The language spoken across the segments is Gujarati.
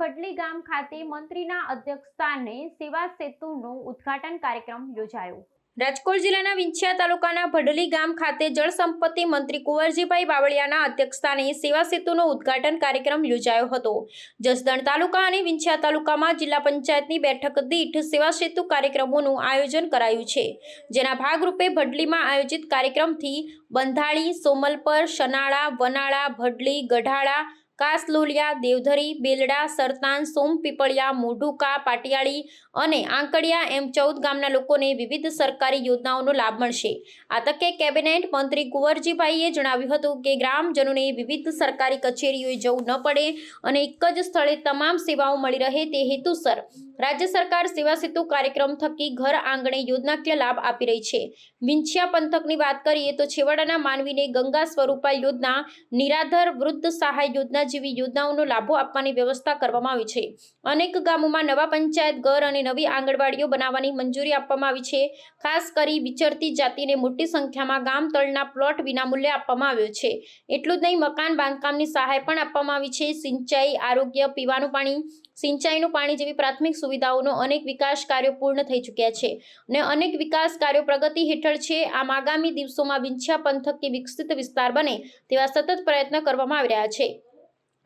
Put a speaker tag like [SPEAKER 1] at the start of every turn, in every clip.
[SPEAKER 1] ભડલી ગામ ખાતે મંત્રીના અધ્યક્ષસ્થાને સેવા સેતુનો ઉદ્ઘાટન કાર્યક્રમ યોજાયો. રાજકોટ જિલ્લાના વિંછિયા તાલુકાના ભડલી ગામ ખાતે જળ સંપત્તિ મંત્રી કુંવરજીભાઈ બાવળિયાના અધ્યક્ષસ્થાને સેવા સેતુનો ઉદ્ઘાટન કાર્યક્રમ યોજાયો હતો. જસદણ તાલુકા અને વિંછિયા તાલુકામાં જિલ્લા પંચાયતની બેઠક દીઠ સેવા સેતુ કાર્યક્રમોનું આયોજન કરાયું છે. જેના ભાગરૂપે ભડલીમાં આયોજિત કાર્યક્રમથી બંધાળી, સોમલપર, શનાળા, વનાળા, ભડલી, ગઢાળા કાસલોલિયા, દેવધરી, બેલડા, સરતાન સોમપીપળિયા મોઢુકા, પાટિયાળી અને આંકડિયા એમ ચૌદ ગામના લોકોને વિવિધ સરકારી યોજનાઓનો લાભ મળશે. આ તકે કેબિનેટ મંત્રી કુંવરજીભાઈએ જણાવ્યું હતું કે ગ્રામજનોને વિવિધ સરકારી કચેરીઓએ જવું ન પડે અને એક જ સ્થળે તમામ સેવાઓ મળી રહે તે હેતુસર રાજ્ય સરકાર સેવા સેતુ કાર્યક્રમ થકી ઘર આંગણે યોજનાકીય લાભ આપી રહી છે. વિંછિયા પંથકની વાત કરીએ તો છેવાડાના માનવીને ગંગા સ્વરૂપા યોજના, નિરાધર વૃદ્ધ સહાય યોજના જેવી યોજનાઓનો લાભો આપવાની વ્યવસ્થા કરવામાં આવી છે. અનેક ગામોમાં નવા પંચાયત ઘર અને નવી આંગણવાડીઓ બનાવવાની મંજૂરી આપવામાં આવી છે. ખાસ કરી વિચરતી જાતિને મોટી સંખ્યામાં ગામ તળના પ્લોટ વિનામૂલ્યે આપવામાં આવ્યો છે. એટલું જ નહીં, મકાન બાંધકામની સહાય પણ આપવામાં આવી છે. સિંચાઈ, આરોગ્ય, પીવાનું પાણી, સિંચાઈનું પાણી જેવી પ્રાથમિક સુવિધાઓનો અનેક વિકાસ કાર્યો પૂર્ણ થઈ ચૂક્યા છે અને અનેક વિકાસ કાર્યો પ્રગતિ હેઠળ છે. આમ આગામી દિવસોમાં વિંછિયા પંથક કે વિકસિત વિસ્તાર બને તેવા સતત પ્રયત્ન કરવામાં આવી રહ્યા છે.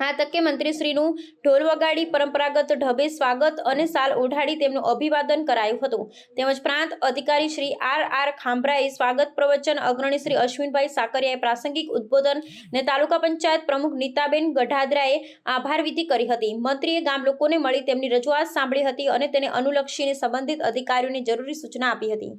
[SPEAKER 1] આ તકે મંત્રીશ્રીનું ઢોલ વગાડી પરંપરાગત ઢબે સ્વાગત અને સાલ ઓઢાડી તેમનું અભિવાદન કરાયું હતું. તેમજ પ્રાંત અધિકારી શ્રી આર આર ખાંભરાએ સ્વાગત પ્રવચન અગ્રણી શ્રી અશ્વિનભાઈ સાકરિયાએ પ્રાસંગિક ઉદ્બોધન ને તાલુકા પંચાયત પ્રમુખ નીતાબેન ગઢાદરાએ આભાર વિધિ કરી હતી. મંત્રીએ ગામ લોકોને મળી તેમની રજૂઆત સાંભળી હતી અને તેને અનુલક્ષીને સંબંધિત અધિકારીઓને જરૂરી સૂચના આપી હતી.